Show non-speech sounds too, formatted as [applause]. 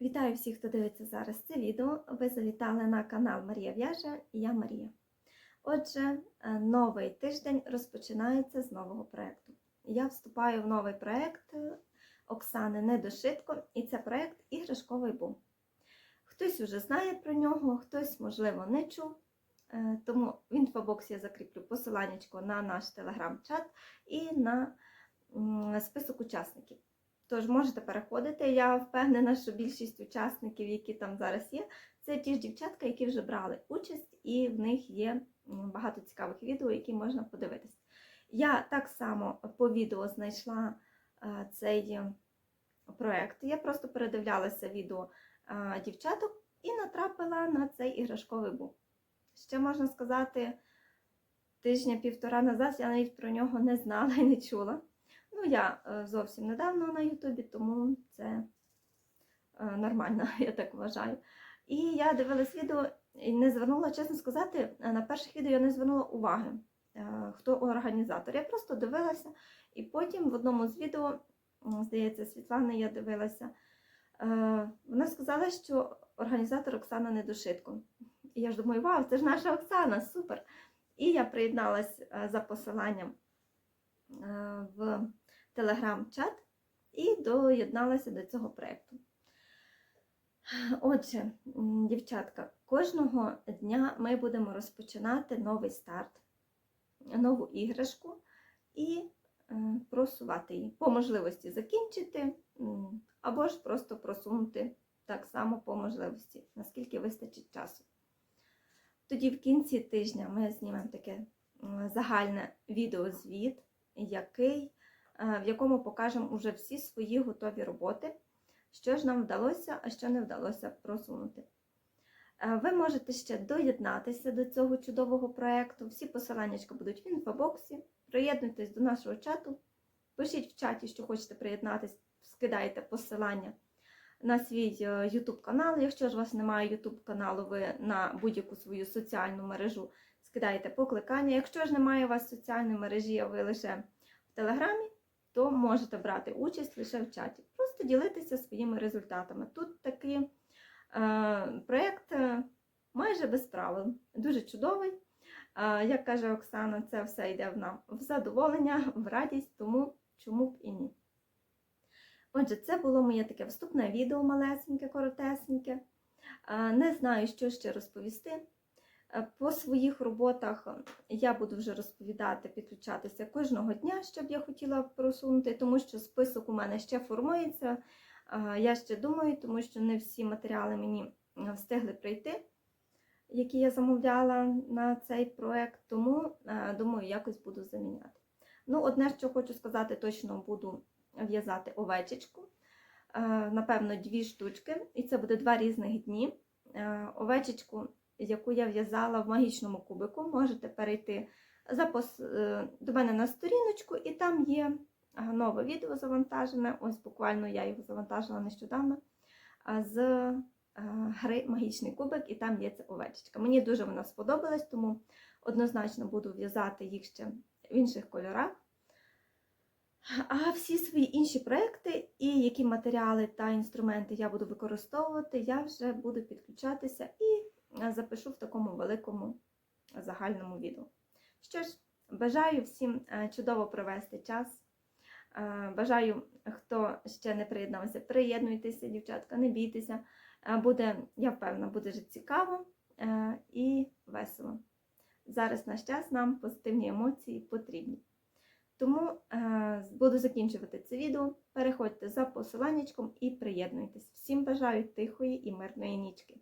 Вітаю всіх, хто дивиться зараз це відео. Ви завітали на канал Марія В'яже і я Марія. Отже, е, новий тиждень розпочинається з нового проєкту. Я вступаю в новий проєкт Оксани Недошитко, і це проєкт Іграшковий бум. Хтось уже знає про нього, хтось, можливо, не чув. Е, Тому в інфобоксі я закріплю посиланнячко на наш телеграм-чат і на список учасників. Тож можете переходити. Я впевнена, що більшість учасників, які там зараз є, це ті ж дівчатка, які вже брали участь, і в них є багато цікавих відео, які можна подивитись. Я так само по відео знайшла е, цей е, проект. Я просто передивлялася відео е, дівчаток і натрапила на цей іграшковий бук. Ще можна сказати, тижня-півтора назад я навіть про нього не знала і не чула. Ну, я е, зовсім недавно на Ютубі, тому це е, нормально, [laughs] я так вважаю. І я дивилась відео і не звернула, чесно сказати, е, на перших відео я не звернула уваги, хто організатор. Я просто дивилася, і потім в одному з відео, здається, Світлани, я дивилася, вона сказала, що організатор Оксана Недошитко. І я ж думаю, вау, це ж наша Оксана, супер! І я приєдналась за посиланням в телеграм-чат і доєдналася до цього проєкту. Отже, дівчатка, кожного дня ми будемо розпочинати новий старт, нову іграшку і е, просувати її. По можливості закінчити, або ж просто просунути так само по можливості, наскільки вистачить часу. Тоді в кінці тижня ми знімемо таке загальне відеозвіт, який, в якому покажемо уже всі свої готові роботи, що ж нам вдалося, а що не вдалося просунути. Е, Ви можете ще доєднатися до цього чудового проєкту. Всі посилання будуть в інфобоксі. Приєднуйтесь до нашого чату. Пишіть в чаті, що хочете приєднатися, скидайте посилання на свій е, YouTube канал. Якщо ж у вас немає YouTube каналу, ви на будь-яку свою соціальну мережу скидаєте покликання. Якщо ж немає у вас соціальної мережі, а ви лише в Телеграмі, то можете брати участь лише в чаті. Просто ділитися своїми результатами. Тут такий е, проєкт е, майже без правил, дуже чудовий. Е, як каже Оксана, це все йде в нам в задоволення, в радість, тому чому б і ні. Отже, це було моє таке вступне відео малесеньке, коротесеньке. Е, Не знаю, що ще розповісти. Е, По своїх роботах я буду вже розповідати, підключатися кожного дня, що б я хотіла просунути, тому що список у мене ще формується. Е, Я ще думаю, тому що не всі матеріали мені е, встигли прийти, які я замовляла на цей проект, тому е, думаю, якось буду заміняти. Ну, одне, що хочу сказати, точно буду в'язати овечечку. Е, Напевно, дві штучки, і це буде два різних дні. Е, Овечечку яку я в'язала в магічному кубику. Можете перейти за пос... е, до мене на сторіночку, і там є е, нове відео завантажене. Ось буквально я його завантажила нещодавно з е, гри Магічний кубик, і там є ця овечечка. Мені дуже вона сподобалась, тому однозначно буду в'язати їх ще в інших кольорах. А всі свої інші проекти і які матеріали та інструменти я буду використовувати, я вже буду підключатися і запишу в такому великому загальному відео. Що ж, бажаю всім е, чудово провести час. Е, Бажаю, хто ще не приєднався, приєднуйтеся, дівчатка, не бійтеся. Е, Буде, я впевнена, буде цікаво е, і весело. Зараз наш час нам позитивні емоції потрібні. Тому е, буду закінчувати це відео. Переходьте за посиланнячком і приєднуйтесь. Всім бажаю тихої і мирної нічки.